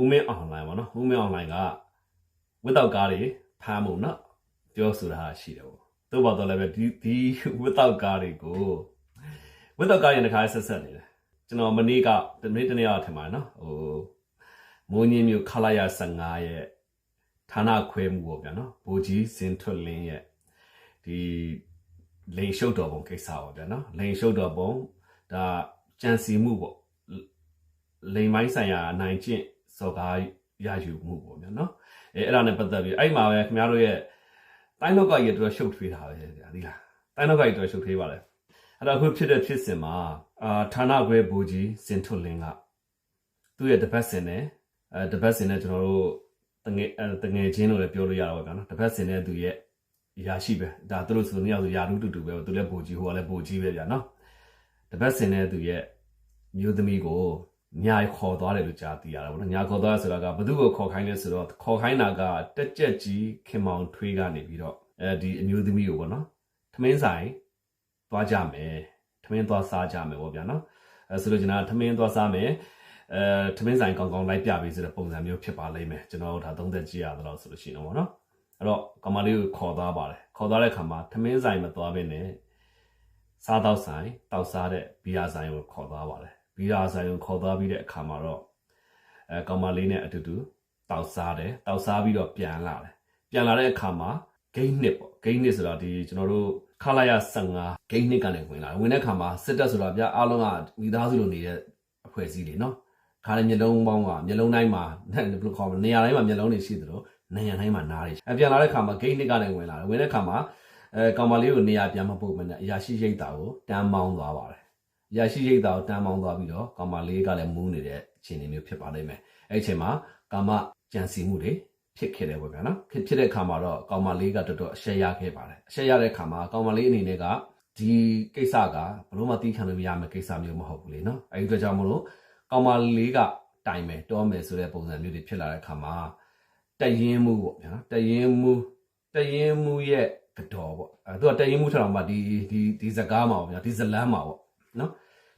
ဦးမင်းအွန်လိုင်းပေါ့နော်ဦးမင်းအွန်လိုင်းကဝတ်တော့ကားတွေဖမ်းမှုနော်ပြောဆိုတာရှိတယ်ပေါ့သို့ပါတော့လည်းပဲဒီဒီဝတ်တော့ကားတွေကိုဝတ်တော့ကားရင်တစ်ခါဆက်ဆက်နေတယ်ကျွန်တော်မနေ့ကတနေ့တနေ့အောင်ထင်ပါတယ်နော်ဟိုမိုးညင်းမျိုးခလာရ15ရဲ့ဌာနခွဲမှုပေါ့ဗျာနော်ဘိုးကြီးစင်ထွတ်လင်းရဲ့ဒီလိန်ရှုပ်တော်ပုံကိစ္စပေါ့ဗျာနော်လိန်ရှုပ်တော်ပုံဒါကြံစီမှုပေါ့လိမ်မိုင်းဆိုင်ရာနိုင်ကျင့် စော်ကားရယူမှုပေါ့ဗျာနော်အဲအဲ့ဒါနဲ့ပတ်သက်ပြီးအဲ့မှာပဲခင်ဗျားတို့ရဲ့တိုင်းလောက်ကကြီးတော်တော်ရှုပ်ထွေးတာပဲဗျာဒီလားတိုင်းလောက်ကကြီးတော်တော်ရှုပ်ထွေးပါလေအဲ့တော့အခုဖြစ်တဲ့ဖြစ်စဉ်မှာအာဌာနခွဲဘူကြီးစင်ထွတ်လင်းကသူ့ရဲ့တပတ်စင်နဲ့အဲတပတ်စင်နဲ့ကျွန်တော်တို့တငယ်အဲတငယ်ချင်းလို့လည်းပြောလို့ရတာပေါ့ဗျာနော်တပတ်စင်နဲ့သူရဲ့ရာရှိပဲဒါသူတို့ဆိုနေရာဆိုယာလူတူတူပဲသူလည်းဘူကြီးဟိုကလည်းဘူကြီးပဲဗျာနော်တပတ်စင်နဲ့သူရဲ့မျိုးသမီးကို ညာခေါ်သွားတယ်လို့ကြားသိရတာပေါ့နော်ညာခေါ်သွားဆိုတာကဘသူ့ကိုခေါ်ခိုင်းလဲဆိုတော့ခေါ်ခိုင်းတာကတက်ကြက်ကြီးခင်မောင်ထွေးကနေပြီးတော့အဲဒီအမျိုးသမီးကိုပေါ့နော်ထမင်းဆိုင်သွားကြမယ်ထမင်းသွားစားကြမယ်ပေါ့ဗျာနော်အဲဆိုလို့ကျွန်တော်ထမင်းသွားစားမယ်အဲထမင်းဆိုင်ကောင်းကောင်းလိုက်ပြပေးဆိုတဲ့ပုံစံမျိုးဖြစ်ပါလိမ့်မယ်ကျွန်တော်တို့ဒါသုံးသက်ကြည့်ရတော့ဆိုလို့ရှိရင်တော့ပေါ့နော်အဲ့တော့ကောင်မလေးကိုခေါ်သွားပါတယ်ခေါ်သွားတဲ့အခါမှာထမင်းဆိုင်မသွားဘဲနဲ့စားတော့ဆိုင်တောက်စားတဲ့ဘီယာဆိုင်ကိုခေါ်သွားပါတယ် ဘီယာဆိုင်ကိုခေါ်သွားပြီးတဲ့အခါမှာတော့အဲကောင်မလေးနဲ့အတူတူတောက်စားတယ်တောက်စားပြီးတော့ပြန်လာတယ်ပြန်လာတဲ့အခါမှာဂိမ်းနစ်ပေါ့ဂိမ်းနစ်ဆိုတာဒီကျွန်တော်တို့ခလာရ15ဂိမ်းနစ်ကနေဝင်လာတယ်ဝင်တဲ့အခါမှာစစ်တပ်ဆိုတာဗျာအားလုံးကမိသားစုလိုနေတဲ့အဖွဲ့အစည်းတွေနော်ခါတဲ့မျိုးလုံးပေါင်းကမျိုးလုံးတိုင်းမှာဘယ်လိုခေါ်မလဲနေရာတိုင်းမှာမျိုးလုံးတွေရှိသလိုနေရာတိုင်းမှာနားတွေအပြန်လာတဲ့အခါမှာဂိမ်းနစ်ကနေဝင်လာတယ်ဝင်တဲ့အခါမှာအဲကောင်မလေးကိုနေရာပြန်မပို့မနဲ့အရာရှိရိတ်တာကိုတန်းမောင်းသွားပါတယ် ရရှိရိတ်တာကိုတန်းမောင်းသွားပြီးတော့ကာမလေးကလည်းမူးနေတဲ့အခြေအနေမျိုးဖြစ်ပါလိမ့်မယ်အဲ့ဒီအချိန်မှာကာမကြံစီမှုတွေဖြစ်ခဲ့တယ်ပေါ့ဗျာနော်ဖြစ်ဖြစ်တဲ့အခါမှာတော့ကောင်မလေးကတော်တော်အရှက်ရခဲ့ပါတယ်အရှက်ရတဲ့အခါမှာကောင်မလေးအနေနဲ့ကဒီကိစ္စကဘလို့မှတီးခံလို့မရမယ့်ကိစ္စမျိုးမဟုတ်ဘူးလေနော်အဲ့ဒီအတွက်ကြောင့်မလို့ကောင်မလေးကတိုင်မယ်တောမယ်ဆိုတဲ့ပုံစံမျိုးတွေဖြစ်လာတဲ့အခါမှာတရင်မှုပေါ့ဗျာတရင်မှုတရင်မှုရဲ့ကတော်ပေါ့အဲသူကတရင်မှုထထောင်မှဒီဒီဒီဇကားမှာပေါ့ဗျာဒီဇလန်းမှာပေါ့နော်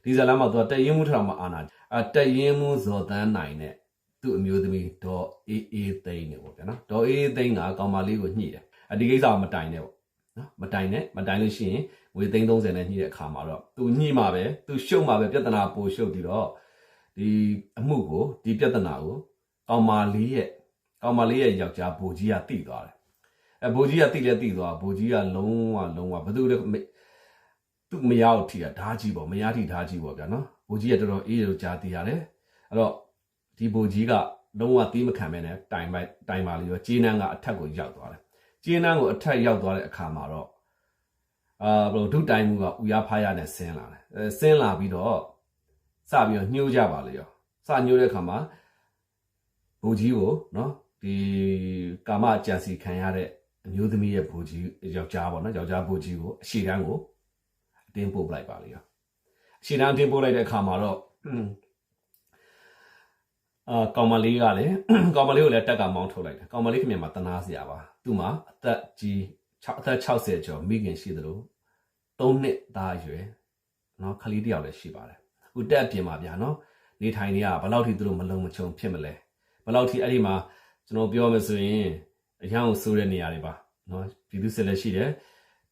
ဒီဇာလန်မှာသူကတရင်မှုထောင်မှာအာနာအတရင်မှုဇော်တန်းနိုင်နဲ့သူ့အမျိုးသမီးဒေါ်အေးအေးသိန်းနေပေါ့ဗျာနော်ဒေါ်အေးအေးသိန်းကကောင်မလေးကိုညှိတယ်အဒီကိစ္စကမတိုင်နဲ့ပေါ့နော်မတိုင်နဲ့မတိုင်လို့ရှိရင်ငွေသိန်း30နဲ့ညှိတဲ့အခါမှာတော့သူညှိမှာပဲသူရှုံမှာပဲပြဿနာပိုရှုပ်ပြီးတော့ဒီအမှုကိုဒီပြဿနာကိုကောင်မလေးရဲ့ကောင်မလေးရဲ့ယောက်ျားဘိုကြီးကတိသွားတယ်အဲဘိုကြီးကတိလဲတိသွားဘိုကြီးကလုံးဝလုံးဝဘယ်သူလဲ သူ့မရောက်ထီတာဓာကြီးပေါ့မရထီဓာကြီးပေါ့ဗျာနော်ဘိုးကြီးကတော်တော်အေးလို့ကြားသိရတယ်အဲ့တော့ဒီဘိုးကြီးကလုံးဝတီးမခံမဲနဲ့တိုင်ပိုက်တိုင်ပါလေးရောဂျင်းနန်းကအထက်ကိုရောက်သွားတယ်ဂျင်းနန်းကိုအထက်ရောက်သွားတဲ့အခါမှာတော့အာဘလို့ဒုတိုင်မှုကဥရဖားရနဲ့ဆင်းလာတယ်အဲဆင်းလာပြီးတော့စပြီးတော့ညှိုးကြပါလေရောစညှိုးတဲ့အခါမှာဘိုးကြီးကိုနော်ဒီကာမကြံစီခံရတဲ့အမျိုးသမီးရဲ့ဘိုးကြီးယောက်ျားပေါ့နော်ယောက်ျားဘိုးကြီးကိုအရှိတန်းကို အတင်းပို့လိုက်ပါလေရောအရှည်တန်းအတင်းပို့လိုက်တဲ့အခါမှာတော့အာကောင်မလေးကလည်းကောင်မလေးကိုလည်းတက်ကမောင်းထုတ်လိုက်တယ်ကောင်မလေးခင်ဗျာမတနာစရာပါသူ့မှာအသက်ကြီး6အသက်60ကျော်မိခင်ရှိသလို3နှစ်သားအရွယ်နော်ခလေးတယောက်လည်းရှိပါတယ်အခုတက်ပြင်ပါဗျာနော်နေထိုင်နေရဘယ်လောက်ထိသူတို့မလုံမချုံဖြစ်မလဲဘယ်လောက်ထိအဲ့ဒီမှာကျွန်တော်ပြောမယ်ဆိုရင်အရန်ကိုစိုးတဲ့နေရာတွေပါနော်ပြည်သူစစ်လည်းရှိတယ်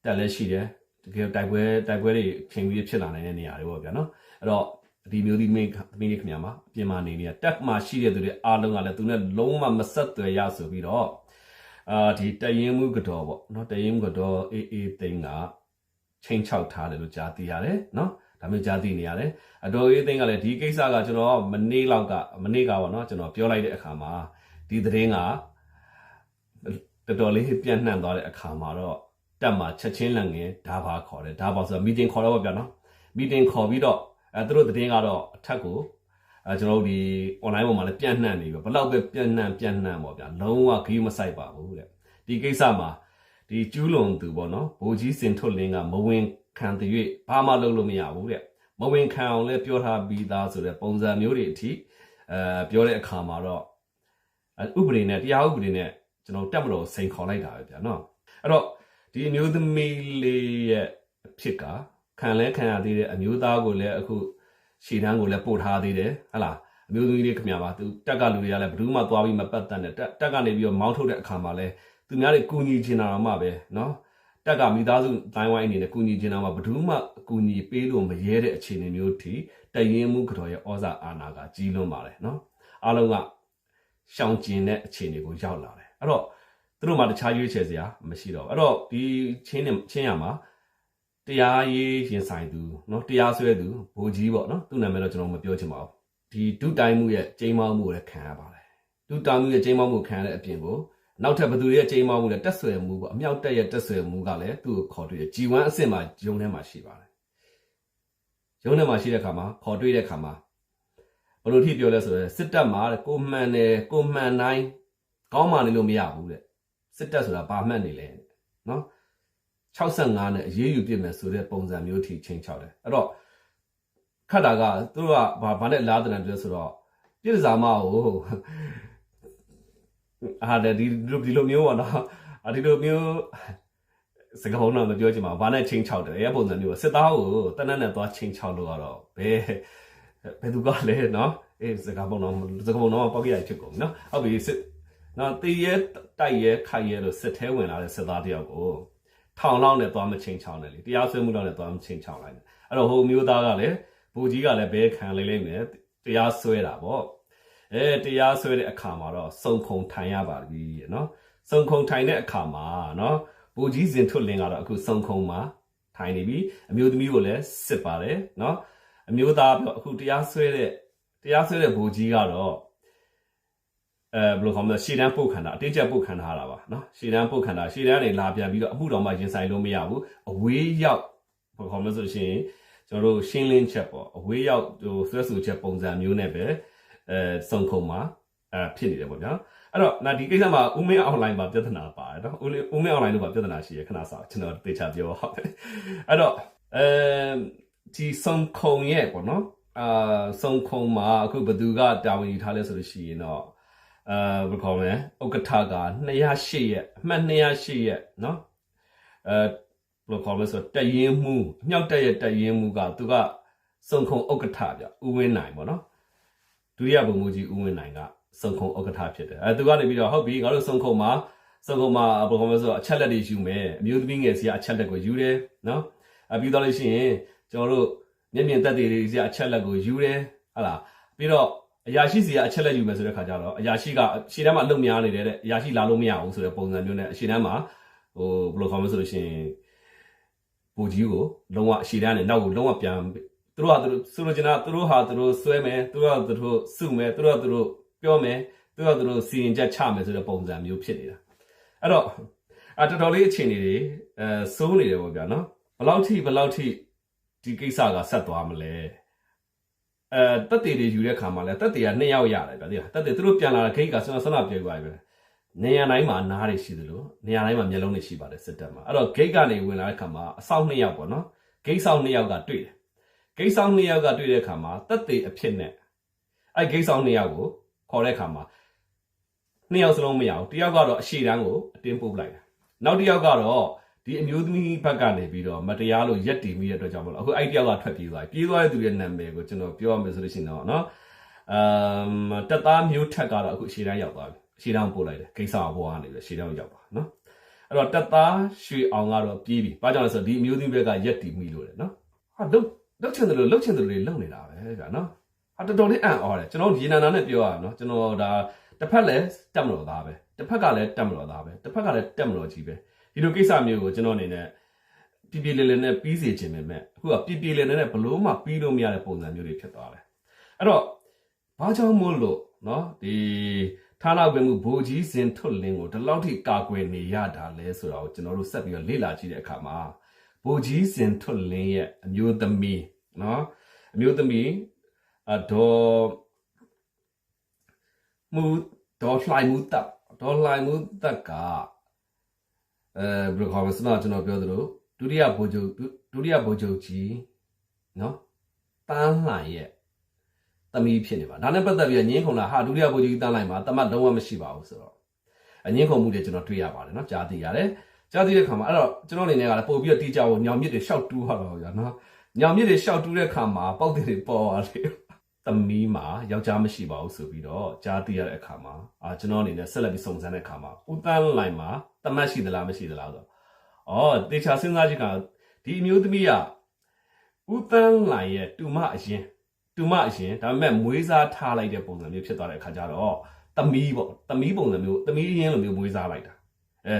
တက်လည်းရှိတယ် တကယ်တိုက်ပွဲတိုက်ပွဲတွေချိန်ပြီးဖြစ်လာနိုင်တဲ့နေရာတွေပေါ့ဗျာနော်အဲ့တော့ဒီမျိုးဒီမင်းသမီးလေးခင်ဗျာမှာအပြင်မှာနေနေတက်မှာရှိတဲ့သူတွေအားလုံးကလည်းသူနဲ့လုံးဝမဆက်သွယ်ရဆိုပြီးတော့အာဒီတရင်မှုကတော်ပေါ့နော်တရင်မှုကတော်အေးအေးသိန်းကချိန်ချောက်ထားတယ်လို့ကြားသိရတယ်နော်ဒါမျိုးကြားသိနေရတယ်အတော်အေးသိန်းကလည်းဒီကိစ္စကကျွန်တော်မနေ့လောက်ကမနေ့ကပေါ့နော်ကျွန်တော်ပြောလိုက်တဲ့အခါမှာဒီသတင်းကတော်တော်လေးပြန့်နှံ့သွားတဲ့အခါမှာတော့ တက်မှာချက်ချင်းလန့်ငယ်ဒါပါခေါ်တယ်ဒါပါဆိုတော့မီတင်ခေါ်တော့ဗျာနော်မီတင်ခေါ်ပြီးတော့အဲသူတို့သတင်းကတော့အထက်ကိုအဲကျွန်တော်တို့ဒီ online ပေါ်မှာလည်းပြန့်နှံ့နေပြီဘယ်လောက်ပဲပြန့်နှံ့ပြန့်နှံ့ပေါ့ဗျာလုံးဝဂိမ်းမဆိုင်ပါဘူးတဲ့ဒီကိစ္စမှာဒီကျူးလွန်သူပေါ့နော်ဘိုးကြီးစင်ထွတ်လင်းကမဝင်ခံတရွေ့ဘာမှလုပ်လို့မရဘူးတဲ့မဝင်ခံအောင်လည်းပြောထားပြီးသားဆိုတဲ့ပုံစံမျိုးတွေအထိအဲပြောတဲ့အခါမှာတော့ဥပဒေနဲ့တရားဥပဒေနဲ့ကျွန်တော်တက်မလို့စိန်ခေါ်လိုက်တာပဲဗျာနော်အဲ့တော့ ဒီအမျိုးသမီးလေးရဲ့အဖြစ်ကခံလဲခံရသေးတယ်အမျိုးသားကိုလည်းအခုရှီတန်းကိုလည်းပို့ထားသေးတယ်ဟဟလား အမျိုးသမီးလေးခင်ဗျာပါသူတက်ကလူတွေကလည်းဘယ်သူမှသွားပြီးမပတ်သက်နဲ့တက်တက်ကနေပြီးတော့မောင်းထုတ်တဲ့အခါမှာလဲသူများတွေကူညီချင်တာတော့မှပဲเนาะတက်ကမိသားစုတိုင်းဝိုင်းအနေနဲ့ကူညီချင်တာမှဘယ်သူမှအကူညီပေးလို့မရဲတဲ့အခြေအနေမျိုးထိတရင်မှုကတော့ရဲ့ဩဇာအာဏာကကြီးလွန်းပါတယ်เนาะအားလုံးကရှောင်ကျင်တဲ့အခြေအနေကိုရောက်လာတယ်အဲ့တော့ သူတို့မှတခြားရွေးချယ်စရာမရှိတော့ဘူးအဲ့တော့ဒီချင်းနဲ့ချင်းရမှာ တရားရေးရင်ဆိုင်သူเนาะတရားစွဲသူဘိုလ်ကြီးပေါ့เนาะသူ့နာမည်တော့ကျွန်တော်မပြောချင်ပါဘူးဒီဒုတိုင်းမှုရဲ့ကျိမ်းမောင်းမှုကိုလည်းခံရပါတယ်ဒုတိုင်းမှုရဲ့ကျိမ်းမောင်းမှုခံရတဲ့အပြင်ကိုနောက်ထပ်ဘသူရဲ့ကျိမ်းမောင်းမှုလည်းတက်ဆွဲမှုပေါ့အမြောက်တက်ရဲ့တက်ဆွဲမှုကလည်းသူ့ကိုခေါ်တွေ့တယ် G1 အဆင့်မှာဂျုံထဲမှာရှိပါတယ်ဂျုံထဲမှာရှိတဲ့ခါမှာခေါ်တွေ့တဲ့ခါမှာဘယ်လိုထိပြောလဲဆိုတော့စစ်တပ်မှာတဲ့ကိုမှန်တယ်ကိုမှန်တိုင်းကောင်းမှနေလို့မရဘူးတဲ့ စစ်တပ်ဆိုတာပါမှတ်နေလဲနော်65နဲ့အရေးယူပြစ်မယ်ဆိုတဲ့ပုံစံမျိုးထိချိန်ချောက်တယ်အဲ့တော့ခတ်တာကသူတို့ကဘာနဲ့လာတဲ့တယ်ပြောဆိုတော့ပြစ်စာမကိုဟာတဲ့ဒီလိုဒီလိုမျိုးပေါ့နော်ဒီလိုမျိုးစကားလုံးတော့မပြောချင်ပါဘူးဘာနဲ့ချိန်ချောက်တယ်ရဲပုံစံမျိုးစစ်သားကိုတနက်နဲ့သွားချိန်ချောက်လို့ကတော့ဘယ်ဘယ်သူကလဲနော်အေးစကားပုံတော့စကားပုံတော့ပေါက်ကြရဖြစ်ကုန်နော်ဟုတ်ပြီစစ်နော်တေးရဲ တိုက်ရဲခိုက်ရဲလို့စစ်သေးဝင်လာတဲ့စစ်သားတယောက်ကိုထောင်လောက်နဲ့သွားမချင်းချောင်းတယ်လေတရားစွဲမှုလောက်နဲ့သွားမချင်းချောင်းလိုက်တယ်အဲ့တော့ဟိုမျိုးသားကလည်းဘူကြီးကလည်းဘဲခံလိုက်လိမ့်မယ်တရားစွဲတာပေါ့အဲတရားစွဲတဲ့အခါမှာတော့စုံခုံထိုင်ရပါပြီနော်စုံခုံထိုင်တဲ့အခါမှာနော်ဘူကြီးစင်ထွတ်လင်းကတော့အခုစုံခုံမှာထိုင်နေပြီအမျိုးသမီးကိုလည်းစစ်ပါတယ်နော်အမျိုးသားပြောအခုတရားစွဲတဲ့တရားစွဲတဲ့ဘူကြီးကတော့ အဲဘယ်လိုခေါ်မလဲရှေ့တန်းပုတ်ခန္ဓာအတိတ်ကျပုတ်ခန္ဓာလာပါနော်ရှေ့တန်းပုတ်ခန္ဓာရှေ့တန်းနေလာပြန်ပြီးတော့အမှုတော်မှရင်ဆိုင်လို့မရဘူးအဝေးရောက်ဘယ်လိုခေါ်မလဲဆိုရှင်ကျွန်တော်တို့ရှင်းလင်းချက်ပေါ့အဝေးရောက်ဟိုဆွဲဆူချက်ပုံစံမျိုးနဲ့ပဲအဲစုံခုံမှာအဲဖြစ်နေတယ်ပေါ့ဗျာအဲ့တော့နာဒီကိစ္စမှာဦးမင်းအွန်လိုင်းမှာပြဿနာပါတယ်နော်ဦးဦးမင်းအွန်လိုင်းလို့ပါပြဿနာရှိရခဏစားကျွန်တော်တေချာပြောဟုတ်တယ်အဲ့တော့အဲဒီစုံခုံရဲ့ပေါ့နော်အာစုံခုံမှာအခုဘသူကတာဝန်ယူထားလဲဆိုလို့ရှိရင်တော့ အဲဘယ်ခေါ်မလဲဥက္ကဋ္ဌက208ရက်အမှတ်208ရက်နော်အဲဘယ်လိုခေါ်မလဲဆိုတရင်မှုအမြောက်တက်ရဲ့တရင်မှုကသူကစုံခုံဥက္ကဋ္ဌဗျဥဝင်းနိုင်ပေါ့နော်ဒုတိယဗိုလ်မှူးကြီးဥဝင်းနိုင်ကစုံခုံဥက္ကဋ္ဌဖြစ်တယ်အဲသူကနေပြီးတော့ဟုတ်ပြီငါတို့စုံခုံမှာစုံခုံမှာဘယ်လိုခေါ်မလဲဆိုတော့အချက်လက်တွေယူမယ်အမျိုးသမီးငယ်စီကအချက်လက်ကိုယူတယ်နော်အပြီးတော့လို့ရှိရင်ကျွန်တော်တို့မျက်မြင်သက်သေတွေစီကအချက်လက်ကိုယူတယ်ဟာလားပြီးတော့ အရာရှိစီကအချက်လက်ယူမယ်ဆိုတဲ့ခါကျတော့အရာရှိကရှေ့တန်းမှာအလုပ်များနေတယ်တဲ့အရာရှိလာလို့မရဘူးဆိုတဲ့ပုံစံမျိုးနဲ့အရှေ့တန်းမှာဟိုဘယ်လိုခေါ်မလဲဆိုလို့ရှိရင်ပူကြီးကိုလုံးဝအရှေ့တန်းနဲ့နောက်ကိုလုံးဝပြန်သူတို့ဟာသူတို့ဆိုလိုချင်တာသူတို့ဟာသူတို့ဆွဲမယ်သူတို့ဟာသူတို့စုမယ်သူတို့ဟာသူတို့ပြောမယ်သူတို့ဟာသူတို့စီရင်ချက်ချမယ်ဆိုတဲ့ပုံစံမျိုးဖြစ်နေတာအဲ့တော့အတော်တော်လေးအခြေအနေတွေအဲစိုးနေတယ်ပေါ့ဗျာနော်ဘယ်လောက်ထိဘယ်လောက်ထိဒီကိစ္စကဆက်သွားမလဲ အဲတက်တေတွေယူတဲ့ခါမှာလဲတက်တေက2ယောက်ရတယ်ဗျာဒီတက်တေသူတို့ပြန်လာတဲ့ဂိတ်ကဆွမ်းဆွမ်းပြောပြပါပဲနေရာတိုင်းမှာနားတွေရှိသလိုနေရာတိုင်းမှာမျက်လုံးတွေရှိပါတယ်စစ်တပ်မှာအဲ့တော့ဂိတ်ကနေဝင်လာတဲ့ခါမှာအဆောက်2ယောက်ပေါ့နော်ဂိတ်ဆောက်2ယောက်ကတွေ့တယ်ဂိတ်ဆောက်2ယောက်ကတွေ့တဲ့ခါမှာတက်တေအဖြစ်နဲ့အဲ့ဂိတ်ဆောက်2ယောက်ကိုခေါ်တဲ့ခါမှာ2ယောက်စလုံးမရဘူးတယောက်ကတော့အရှိတန်းကိုအတင်းပုတ်လိုက်တယ်နောက်တစ်ယောက်ကတော့ ဒီအမျိုးသမီးဘက်ကနေပြီးတော့မတရားလို့ရက်တည်မိတဲ့အတွက်ကြောင့်မလို့အခုအဲ့တယောက်ကထွက်ပြေးသွားပြီပြေးသွားတဲ့သူရဲ့နာမည်ကိုကျွန်တော်ပြောရမယ်ဆိုလို့ရှိရင်တော့နော်အမ်တက်သားမျိုးထက်ကတော့အခုရှေ့တန်းရောက်သွားပြီရှေ့တန်းပို့လိုက်တယ်ကိစ္စဘောကနေပြီးရှေ့တန်းရောက်သွားနော်အဲ့တော့တက်သားရွှေအောင်ကတော့ပြေးပြီဘာကြောင့်လဲဆိုတော့ဒီအမျိုးသမီးဘက်ကရက်တည်မိလို့တယ်နော်ဟာလုတ်လုတ်ချင်တယ်လို့လုတ်ချင်တယ်လို့တွေလုံနေတာပဲဗျာနော်ဟာတော်တော်လေးအံ့ဩတယ်ကျွန်တော်ရေနံနာနဲ့ပြောရအောင်နော်ကျွန်တော်ဒါတစ်ဖက်လည်းတက်မလို့သားပဲတစ်ဖက်ကလည်းတက်မလို့သားပဲတစ်ဖက်ကလည်းတက်မလို့ကြီးပဲ ဒီလိုကိစ္စမျိုးကိုကျွန်တော်အနေနဲ့ပြပြလေးလေးနဲ့ပြီးစီခြင်းပဲမဲ့အခုကပြပြလေးလေးနဲ့ဘလို့မှပြီးလို့မရတဲ့ပုံစံမျိုးတွေဖြစ်သွားတယ်အဲ့တော့ဘာကြောင့်မို့လို့เนาะဒီဌာနကွယ်မှုဘိုလ်ကြီးစင်ထွတ်လင်းကိုဒီလောက်ထိကာကွယ်နေရတာလဲဆိုတာကိုကျွန်တော်တို့ဆက်ပြီးတော့လေ့လာကြည့်တဲ့အခါမှာဘိုလ်ကြီးစင်ထွတ်လင်းရဲ့အမျိုးသမီးเนาะအမျိုးသမီးအဒေါ်မူဒေါ်လှိုင်မှုတပ်ဒေါ်လှိုင်မှုတပ်က အဲဘယ်လိုခေါ်မလဲစနကျွန်တော်ပြောသလိုဒုတိယဗိုလ်ချုပ်ဒုတိယဗိုလ်ချုပ်ကြီးနော်တန်းလှိုင်ရဲ့သမီးဖြစ်နေပါဒါနဲ့ပတ်သက်ပြီးငင်းခုံလာဟာဒုတိယဗိုလ်ချုပ်ကြီးတန်းလှိုင်မှာတမတ်လုံးဝမရှိပါဘူးဆိုတော့အငင်းခုံမှုတွေကျွန်တော်တွေ့ရပါတယ်နော်ကြားသိရတယ်ကြားသိတဲ့ခါမှာအဲ့တော့ကျွန်တော်အနေနဲ့ကလည်းပို့ပြီးတော့တီးကြဖို့ညောင်မြစ်တွေရှောက်တူးရတော့ဗျာနော်ညောင်မြစ်တွေရှောက်တူးတဲ့ခါမှာပေါက်တွေပေါ်သွားတယ် သမီးမှာယောက်ျားမရှိပါဘူးဆိုပြီးတော့ကြားသိရတဲ့အခါမှာအာကျွန်တော်အနေနဲ့ဆက်လက်ပြီးစုံစမ်းတဲ့အခါမှာဦးတန်းလိုင်မှာတမတ်ရှိသလားမရှိသလားဆိုတော့အော်တေချာစဉ်းစားကြည့်ကဒီအမျိုးသမီးကဦးတန်းလိုင်ရဲ့တူမအရင်တူမအရင်ဒါပေမဲ့မွေးစားထားလိုက်တဲ့ပုံစံမျိုးဖြစ်သွားတဲ့အခါကျတော့သမီးပေါ့သမီးပုံစံမျိုးသမီးအရင်လိုမျိုးမွေးစားလိုက်တာအဲ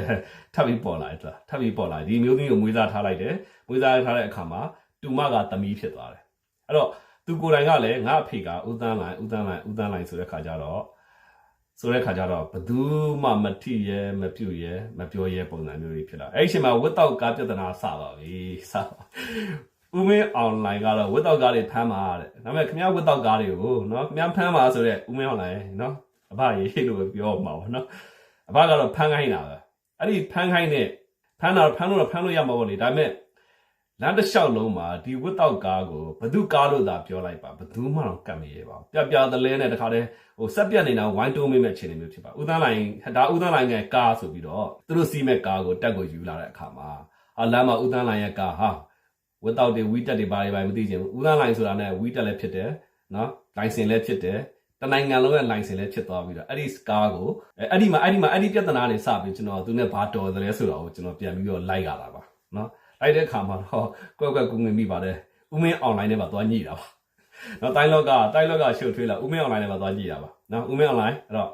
ထပ်ပြီးပေါ်လာတယ်ထပ်ပြီးပေါ်လာဒီမျိုးသမီးကိုမွေးစားထားလိုက်တယ်မွေးစားထားတဲ့အခါမှာတူမကသမီးဖြစ်သွားတယ်အဲ့တော့ သူကိုယ်တိုင်ကလည်းငါအဖေကဦးတန်းလိုင်းဦးတန်းလိုင်းဦးတန်းလိုင်းဆိုတဲ့ခါကျတော့ဆိုတဲ့ခါကျတော့ဘသူမှမထိရဲမပြုတ်ရဲမပြောရဲပုံစံမျိုးတွေဖြစ်လာအဲ့ဒီအချိန်မှာဝတ်တော့ကားပြဿနာစပါပြီစပါဦးမင်းအွန်လိုင်းကတော့ဝတ်တော့ကားတွေဖမ်းပါတဲ့ဒါပေမဲ့ခင်ဗျားဝတ်တော့ကားတွေကိုနော်ခင်ဗျားဖမ်းပါဆိုတဲ့ဦးမင်းအွန်လိုင်းနော်အဘရေးလို့ပဲပြောမှာပါနော်အဘကတော့ဖမ်းခိုင်းတာပဲအဲ့ဒီဖမ်းခိုင်းတဲ့ဖမ်းတာဖမ်းလို့တော့ဖမ်းလို့ရမှာပေါ့လေဒါပေမဲ့ လမ်းတစ်လျှောက်လုံးမှာဒီဝတ်တော့ကားကိုဘသူကားလို့သာပြောလိုက်ပါဘသူမှတော့ကတ်မရဲပါဘူးပြပြသလဲနဲ့တခါတည်းဟိုဆက်ပြက်နေတာဝိုင်းတုံးမိမဲ့အခြေအနေမျိုးဖြစ်ပါဦးသန်းလိုင်ဒါဦးသန်းလိုင်ရဲ့ကားဆိုပြီးတော့သူတို့စီးမဲ့ကားကိုတက်ကိုယူလာတဲ့အခါမှာဟာလမ်းမှာဦးသန်းလိုင်ရဲ့ကားဟာဝတ်တော့တွေဝီတက်တွေဘာတွေဘာမသိချင်ဘူးဦးသန်းလိုင်ဆိုတာနဲ့ဝီတက်လည်းဖြစ်တယ်နော်လိုင်စင်လည်းဖြစ်တယ်တနိုင်ငံလုံးရဲ့လိုင်စင်လည်းဖြစ်သွားပြီးတော့အဲ့ဒီကားကိုအဲ့ဒီမှာအဲ့ဒီမှာအဲ့ဒီပြဿနာတွေစပြီးကျွန်တော်သူနဲ့ဘာတော်တယ်လဲဆိုတော့ကျွန်တော်ပြန်ပြီးတော့လိုက်ရတာပါနော် လိုက်တဲ့ခါမှာတော့ကွက်ကွက်ကူငင်မိပါတယ်ဦးမင်းအွန်လိုင်းထဲမှာသွားညှိတာပါနော်တိုင်းလောက်ကတိုင်းလောက်ကရှုပ်ထွေးလာဦးမင်းအွန်လိုင်းထဲမှာသွားညှိတာပါနော်ဦးမင်းအွန်လိုင်းအဲ့တော့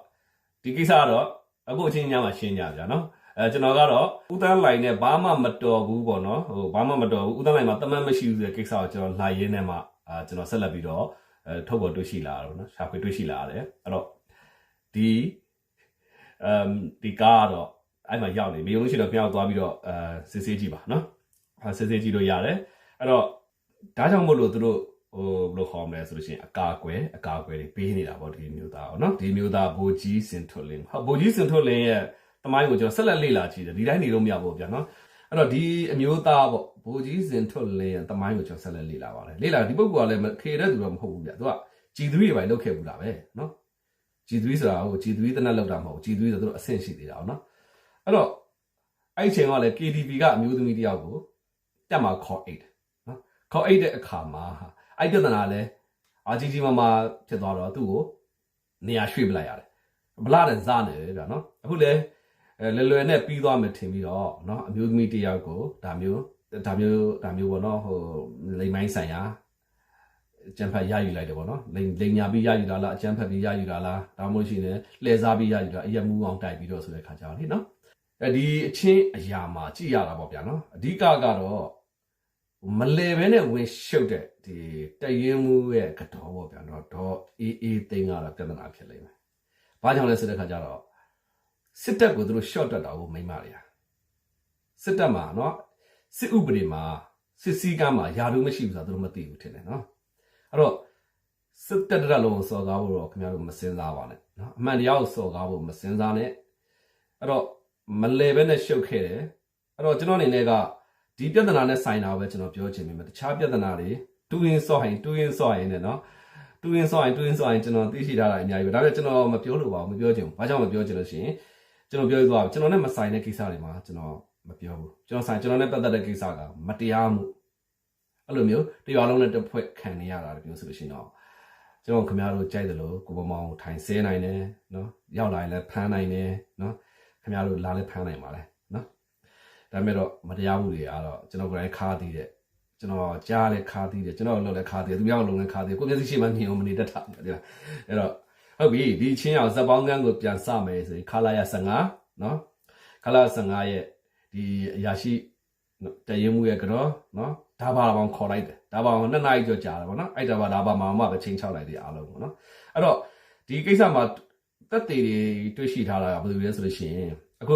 ဒီကိစ္စကတော့အခုအချင်းညမှာရှင်းကြကြနော်အဲကျွန်တော်ကတော့ဦးတန်းလိုင်းနဲ့ဘာမှမတော်ဘူးပေါ့နော်ဟိုဘာမှမတော်ဘူးဦးတန်းလိုင်းမှာတမန်မရှိဘူးဆိုတဲ့ကိစ္စကိုကျွန်တော်လာရင်းနဲ့မှအာကျွန်တော်ဆက်လက်ပြီးတော့အဲထုတ်ပေါ်တွေ့ရှိလာတော့နော်ရှာဖွေတွေ့ရှိလာရတယ်အဲ့တော့ဒီအမ်ဒီကားကတော့အဲ့မှာရောက်နေမြေလို့ရှိတော့ပြောင်းသွားပြီးတော့အဲစစ်ဆေးကြည့်ပါနော်အဲ စစ်စစ်ကြည့်လို့ရတယ်အဲ့တော့ဒါကြောင့်မို့လို့သူတို့ဟိုဘယ်လိုခေါ်မလဲဆိုလို့ရှိရင်အကာအကွယ်အကာအကွယ်တွေပေးနေတာပေါ့ဒီမျိုးသားပေါ့နော်ဒီမျိုးသားဘိုကြီးစင်ထွတ်လင်းဟုတ်ဘိုကြီးစင်ထွတ်လင်းရဲ့တမိုင်းကိုကျွန်တော်ဆက်လက်လေ့လာကြည့်တယ်ဒီတိုင်းနေလို့မရဘူးဗျာနော်အဲ့တော့ဒီအမျိုးသားပေါ့ဘိုကြီးစင်ထွတ်လင်းရဲ့တမိုင်းကိုကျွန်တော်ဆက်လက်လေ့လာပါတယ်လေ့လာဒီပုဂ္ဂိုလ်ကလည်းခေတဲ့သူတော့မဟုတ်ဘူးဗျာသူက G3 တွေပဲလောက်ခဲ့ဘူးလားပဲနော် G3 ဆိုတာဟို G3 တနက်လောက်တာမဟုတ် G3 ဆိုတော့အဆင့်ရှိသေးတာပေါ့နော်အဲ့တော့အဲ့ဒီအချိန်ကလည်း KTV ကအမျိုးသမီးတယောက်ကို တက်မှာခေါ်အိတ်နော်ခေါ်အိတ်တဲ့အခါမှာအဲ့ပြဿနာလဲအာကြီးကြီးမားမားဖြစ်သွားတော့သူ့ကိုနေရာရွှေ့ပလိုက်ရတယ်ဗလာတဲ့စားနေပဲဗျာနော်အခုလဲလွယ်လွယ်နဲ့ပြီးသွားမယ်ထင်ပြီးတော့နော်အမျိုးသမီးတယောက်ကိုဒါမျိုးဒါမျိုးဒါမျိုးပေါ့နော်ဟိုလိမ်မိုင်းဆိုင်ရာအကျန်းဖတ်ရယူလိုက်တယ်ပေါ့နော်လိမ်လိမ်ညာပြီးရယူလာလားအကျန်းဖတ်ပြီးရယူလာလားဒါမှမဟုတ်ရှိရင်လှည့်စားပြီးရယူလာအရက်မူအောင်တိုက်ပြီးတော့ဆိုတဲ့ခါကြောင့်လေနော်အဲဒီအချင်းအရာမှာကြည့်ရတာပေါ့ဗျာနော်အဓိကကတော့ မလဲဘဲနဲ့ဝင်ရှုပ်တဲ့ဒီတရင်မှုရဲ့ကတော့ပေါ့ဗျာတော့တော့အေးအေးသိန်းကတော့ပြဿနာဖြစ်လိမ့်မယ်။ဘာကြောင့်လဲဆိုတဲ့ခါကျတော့စစ်တပ်ကိုသူတို့ short တက်တာကိုမိမတွေဟာစစ်တပ်မှာနော်စစ်ဥပဒေမှာစစ်စည်းကမ်းမှာယာတို့မရှိဘူးဆိုတာသူတို့မသိဘူးထင်တယ်နော်။အဲ့တော့စစ်တပ်တက်လုံးစော်ကားဖို့တော့ခင်ဗျားတို့မစင်စားပါနဲ့နော်အမှန်တရားကိုစော်ကားဖို့မစင်စားနဲ့အဲ့တော့မလဲဘဲနဲ့ရှုပ်ခဲ့တယ်အဲ့တော့ကျွန်တော်အနေနဲ့က ဒီပြဿနာနဲ့ဆိုင်တာပဲကျွန်တော်ပြောချင်ပေမဲ့တခြားပြဿနာတွေတူရင်စော့ရင်တူရင်စော့ရင်နဲ့နော်တူရင်စော့ရင်တူရင်စော့ရင်ကျွန်တော်သိရှိထားတာအများကြီးပဲဒါပေမဲ့ကျွန်တော်မပြောလို့ပါဘူးမပြောချင်ဘူးဘာကြောင့်မပြောချင်လို့ရှိရင်ကျွန်တော်ပြောရသွားကျွန်တော်နဲ့မဆိုင်တဲ့ကိစ္စတွေမှာကျွန်တော်မပြောဘူးကျွန်တော်ဆိုင်ကျွန်တော်နဲ့ပတ်သက်တဲ့ကိစ္စကမတရားမှုအဲ့လိုမျိုးတရားလုံးနဲ့တစ်ဖွဲ့ခံနေရတာပြောဆိုလို့ရှိရင်တော့ကျွန်တော်ခင်ဗျားတို့ကြိုက်တယ်လို့ကိုပမောင်ထိုင်ဆဲနိုင်တယ်နော်ရောက်လာရင်လည်းဖမ်းနိုင်တယ်နော်ခင်ဗျားတို့လာလည်းဖမ်းနိုင်ပါလေနော် ဒါပေမဲ့တော့မတရားမှုတွေအားတော့ကျွန်တော်ကိုယ်တိုင်ခါသေးတယ်ကျွန်တော်ကြားလဲခါသေးတယ်ကျွန်တော်လုပ်လဲခါသေးတယ်သူများလုပ်လဲခါသေးတယ်ကိုမျက်စိရှိမှမြင်အောင်မနေတတ်တာဒီလားအဲ့တော့ဟုတ်ပြီဒီချင်းအောင်ဇက်ပေါင်းကန်းကိုပြန်စမယ်ဆိုရင်ခလာရ15နော်ခလာ15ရဲ့ဒီအရာရှိတရင်မှုရဲ့ကတော့နော်ဒါပါတော့ခေါ်လိုက်တယ်ဒါပါတော့နှစ်နာရီကျော်ကြာတယ်ဗောနော်အဲ့ဒါပါဒါပါမှမှပဲချင်းချောက်လိုက်တယ်အားလုံးဗောနော်အဲ့တော့ဒီကိစ္စမှာတက်သေးတွေတွေ့ရှိထားတာကဘယ်လိုလဲဆိုလို့ရှိရင်အခု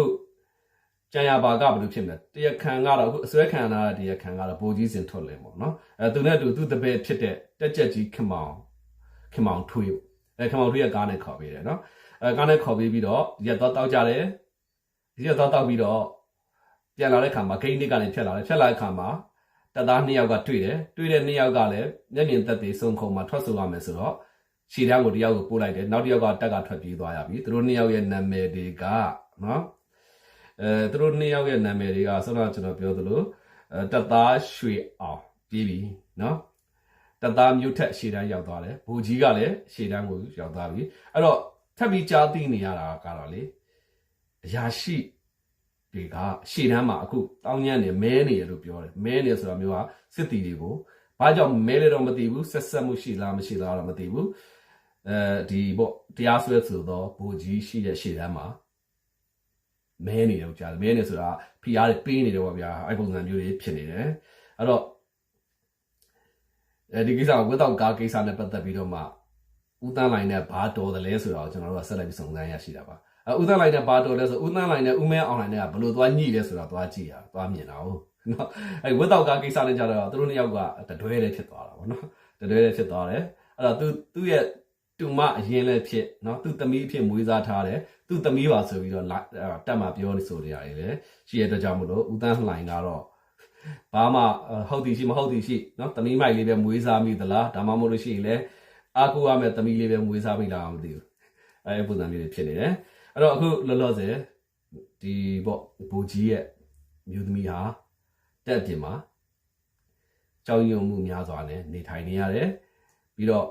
ကြံရပါကဘယ်လိုဖြစ်မလဲတရားခံကတော့အခုအစွဲခံရတာတရားခံကတော့ဘိုးကြီးစင်ထွက်လင်းပေါ့နော်အဲသူနဲ့တူသူတပည့်ဖြစ်တဲ့တက်ကြက်ကြီးခမောင်ခမောင်ထွေးအဲခမောင်ထွေးကကားနဲ့ခေါ်ပေးတယ်နော်အဲကားနဲ့ခေါ်ပေးပြီးတော့ရက်တော့တောက်ကြတယ်ရက်တော့တောက်ပြီးတော့ပြန်လာတဲ့ခါမှာဂိမ်းနစ်ကနေဖြတ်လာတယ်ဖြတ်လာတဲ့ခါမှာတပ်သားနှစ်ယောက်ကတွေ့တယ်တွေ့တဲ့နှစ်ယောက်ကလည်းမျက်မြင်သက်သေစုံခုံမှာထွက်ဆိုရမယ်ဆိုတော့ခြေတန်းကိုတယောက်ကိုပို့လိုက်တယ်နောက်တစ်ယောက်ကတက်ကထွက်ပြေးသွားရပြီသူတို့နှစ်ယောက်ရဲ့နာမည်တွေကနော် အဲသူတို့နှစ်ယောက်ရဲ့နာမည်တွေကဆောနာကျွန်တော်ပြောသလိုတသားရွှေအောင်ပြီးပြီနော်တသားမျိုးထက်ရှေ့တန်းရောက်သွားတယ်ဘူကြီးကလည်းရှေ့တန်းကိုရောက်သွားပြီအဲ့တော့ထပ်ပြီးကြားသိနေရတာကတော့လေအရာရှိတွေကရှေ့တန်းမှာအခုတောင်းညံ့နေမဲနေရလို့ပြောတယ်မဲနေဆိုတာမျိုးကစစ်တီတွေကိုဘာကြောင့်မဲလဲတော့မသိဘူးဆက်ဆက်မှုရှိလားမရှိလားတော့မသိဘူးအဲဒီပေါ့တရားစွဲဆိုသောဘူကြီးရှိတဲ့ရှေ့တန်းမှာ မဲနေတော့ကြားတယ်မဲနေဆိုတာဖိအားတွေပေးနေတယ်ပေါ့ဗျာအဲ့ပုံစံမျိုးတွေဖြစ်နေတယ်အဲ့တော့အဲဒီကိစ္စကိုဝတ်တော့ကားကိစ္စနဲ့ပတ်သက်ပြီးတော့မှဦးတန်းလိုင်းနဲ့ဘာတော်တယ်လဲဆိုတော့ကျွန်တော်တို့ကဆက်လက်ပြီးစုံစမ်းရရှိတာပါအဲဦးတန်းလိုင်းနဲ့ဘာတော်လဲဆိုဦးတန်းလိုင်းနဲ့ဦးမဲအောင်လိုင်းနဲ့ကဘယ်လိုသွားညှိလဲဆိုတော့သွားကြည့်ရသွားမြင်တာဟုတ်နော်အဲဝတ်တော့ကားကိစ္စနဲ့ကြတော့သူတို့နှစ်ယောက်ကတတွဲလေးဖြစ်သွားတာပေါ့နော်တတွဲလေးဖြစ်သွားတယ်အဲ့တော့သူသူ့ရဲ့ သူမအရင်လည်းဖြစ်နော်သူ့သမီးအဖြစ်မွေးစားထားတယ်သူ့သမီးပါဆိုပြီးတော့တက်မှာပြောနေဆိုနေရတယ်လေရှိရတဲ့ကြောင့်မလို့ဦးတန်းလှိုင်ကတော့ဘာမှဟုတ်သည်ရှိမဟုတ်သည်ရှိနော်သမီးမိုက်လေးပဲမွေးစားမိသလားဒါမှမဟုတ်လို့ရှိရင်လည်းအာကိုရမဲ့သမီးလေးပဲမွေးစားမိလားမသိဘူးအဲပုံစံမျိုးတွေဖြစ်နေတယ်အဲ့တော့အခုလောလောဆယ်ဒီပေါ့ဘူကြီးရဲ့မျိုးသမီးဟာတက်ပြင်မှာကြောင်ရုံမှုများစွာနဲ့နေထိုင်နေရတယ်ပြီးတော့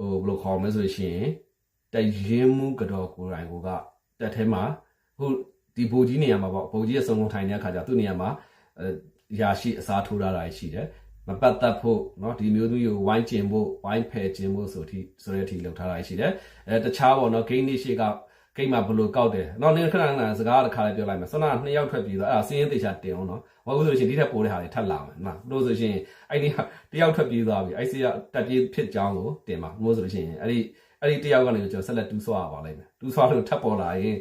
ဟိုဘယ်လိုခေါ်မလဲဆိုရှင်တရင်မှုကတော်ကိုယ်တိုင်ကိုကတက်ထဲမှာဟို ဒီဘိုကြီးနေရာမှာပေါ့ဘိုကြီးရဲ့စုံလုံးထိုင်တဲ့အခါကျသူ့နေရာမှာအဲရာရှိအစားထိုးထားတာရှိတယ်မပတ်သက်ဖို့เนาะဒီမျိုးသမီးကိုဝိုင်းကျင်ဖို့ဝိုင်းဖယ်ကျင်ဖို့ဆိုတိဆိုတဲ့အထိလောက်ထားတာရှိတယ်အဲတခြားပေါ့เนาะဂိမ်းနေရှိကဂိမ်းမှာဘယ်လိုကောက်တယ်เนาะနေခဏခဏစကားတစ်ခါလေးပြောလိုက်မယ်ဆွမ်းနာနှစ်ယောက်ထွက်ပြီးတော့အဲ့ဒါစင်းရင်တေချာတင်အောင်เนาะ ဘာလို့ဆိုရှင်ဒီထက်ပိုတဲ့ဟာတွေထပ်လာမယ်နော်လို့ဆိုရှင်အဲ့ဒီတယောက်ထွက်ပြေးသွားပြီအဲ့စီကတက်ပြေးဖြစ်ကြောင်းကိုတင်ပါမို့ဆိုလို့ရှိရင်အဲ့ဒီအဲ့ဒီတယောက်ကနေကျွန်တော်ဆက်လက်တူးဆွားပါလိုက်မယ်တူးဆွားလို့ထပ်ပေါ်လာရင်